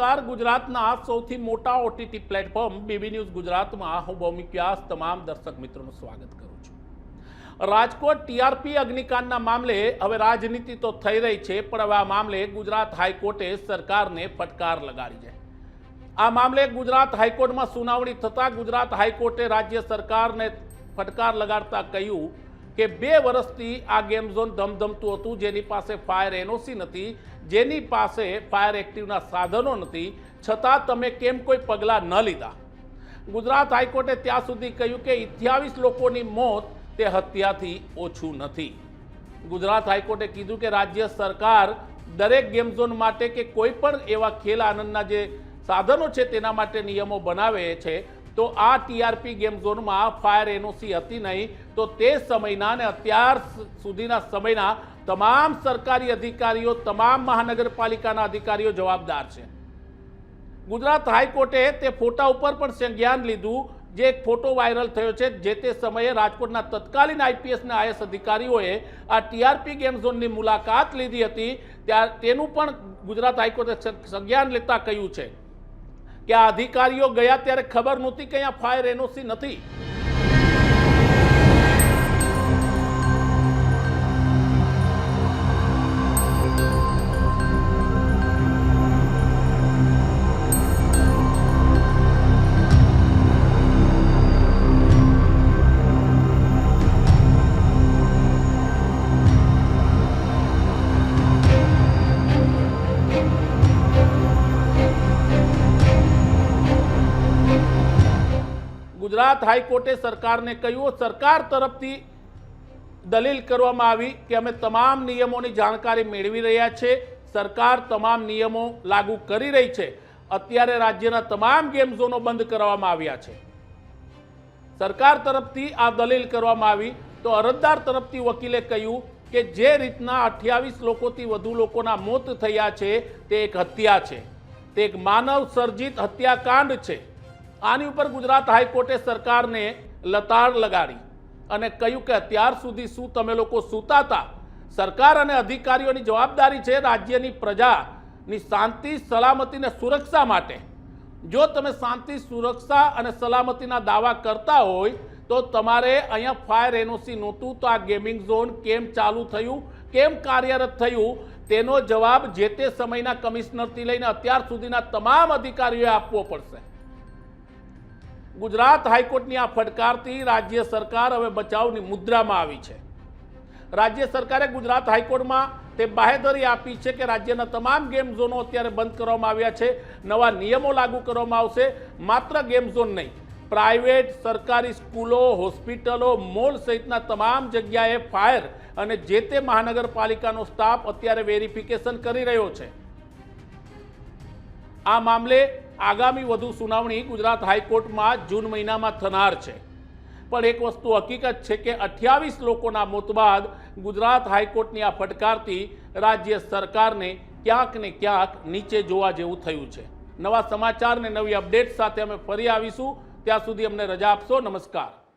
નમસ્કાર. ગુજરાતના સૌથી મોટા ઓટીટી પ્લેટફોર્મ બીબી ન્યૂઝ ગુજરાતમાં હું ભૌમિક વ્યાસ તમામ દર્શક મિત્રોનું સ્વાગત કરું છું. રાજકોટ ટીઆરપી અગ્નિકાંડના મામલે હવે રાજનીતિ તો થઈ રહી છે, પણ હવે આ મામલે ગુજરાત હાઈકોર્ટે સરકારને ફટકાર લગાડી છે. આ મામલે ગુજરાત હાઈકોર્ટમાં સુનાવણી થતાં ગુજરાત હાઈકોર્ટે રાજ્ય સરકારને ફટકાર લગાડતા કહ્યું કે બે વર્ષથી આ ગેમ ઝોન ધમધમતું હતું, જેની પાસે ફાયર એનઓસી નથી જેની પાસે ફાયર એક્ટિવના સાધનો નથી, છતાં તમે કેમ કોઈ પગલાં ન લીધા? ગુજરાત હાઈકોર્ટે ત્યાં સુધી કહ્યું કે અઠ્યાવીસ લોકોની મોત તે હત્યાથી ઓછું નથી. ગુજરાત હાઈકોર્ટે કીધું કે રાજ્ય સરકાર દરેક ગેમ ઝોન માટે કે કોઈ પણ એવા ખેલ આનંદના જે સાધનો છે તેના માટે નિયમો બનાવે છે, તો આ ટીઆરપી ગેમ ઝોનમાં ફાયર એનઓસી હતી નહીં, તો તે સમયના અને અત્યાર સુધીના સમયના તમામ સરકારી અધિકારીઓ, તમામ મહાનગરપાલિકાના અધિકારીઓ જવાબદાર છે. ગુજરાત હાઈકોર્ટે તે ફોટા ઉપર પણ સંજ્ઞાન લીધું, જે એક ફોટો વાયરલ થયો છે, જે તે સમયે રાજકોટના તત્કાલીન આઈપીએસના આઈએસ અધિકારીઓએ આ ટીઆરપી ગેમ ઝોનની મુલાકાત લીધી હતી. ત્યાર તેનું પણ ગુજરાત હાઈકોર્ટે સંજ્ઞાન લેતા કહ્યું છે કે આ અધિકારીઓ ગયા ત્યારે ખબર નહોતી કે અહીંયા ફાયર એનઓસી નથી. ગુજરાત હાઈકોર્ટે સરકારને કહ્યું, સરકાર તરફથી દલીલ કરવામાં આવી કે અમે તમામ નિયમોની જાણકારી મેળવી રહ્યા છે. સરકાર તમામ નિયમો લાગુ કરી રહી છે. અત્યારે રાજ્યના તમામ ગેમ ઝોનો બંધ કરવામાં આવ્યા છે. સરકાર તરફથી આ દલીલ કરવામાં આવી તો અરજદાર તરફથી વકીલે કહ્યું કે જે રીતના અઠ્યાવીસ લોકોથી વધુ લોકોના મોત થયા છે, તે એક હત્યા છે. તે એક માનવ સર્જિત હત્યાકાંડ છે. આની ઉપર ગુજરાત હાઈકોર્ટે સરકારને લતાડ લગાડી અને કહ્યું કે અત્યાર સુધી શું તમે લોકો સૂતા હતા સરકાર અને અધિકારીઓની જવાબદારી છે રાજ્યની પ્રજાની શાંતિ સલામતીને સુરક્ષા માટે. જો તમે શાંતિ, સુરક્ષા અને સલામતીના દાવા કરતા હોય, તો તમારે અહીંયા ફાયર એનઓસી નહોતું, તો આ ગેમિંગ ઝોન કેમ ચાલુ થયું, કેમ કાર્યરત થયું? તેનો જવાબ જે તે સમયના કમિશનરથી લઈને અત્યાર સુધીના તમામ અધિકારીઓએ આપવો પડશે. ગુજરાત હાઈકોર્ટની આ ફટકારથી રાજ્ય સરકાર હવે બચાવની મુદ્રામાં આવી છે. રાજ્ય સરકારે ગુજરાત હાઈકોર્ટમાં તે બાહેધરી આપી છે કે રાજ્યના તમામ ગેમ ઝોનો અત્યારે બંધ કરવામાં આવ્યા છે, નવા નિયમો લાગુ કરવામાં આવશે, માત્ર ગેમ ઝોન નહીં, પ્રાઇવેટ, સરકારી સ્કૂલો, હોસ્પિટલો, મોલ સહિતના તમામ જગ્યાએ ફાયર અને જે તે મહાનગરપાલિકાનો સ્ટાફ અત્યારે વેરિફિકેશન કરી રહ્યો છે. આ મામલે આગામી વધુ સુનાવણી ગુજરાત હાઈકોર્ટમાં જૂન મહિનામાં થનાર છે. પણ એક વસ્તુ હકીકત છે કે અઠ્યાવીસ લોકોના મોત બાદ ગુજરાત હાઈકોર્ટની આ ફટકારથી રાજ્ય સરકારને ક્યાંક ને ક્યાંક નીચે જોવા જેવું થયું છે. નવા સમાચાર ને નવી અપડેટ સાથે અમે ફરી આવીશું. ત્યાં સુધી અમને રજા આપશો. નમસ્કાર.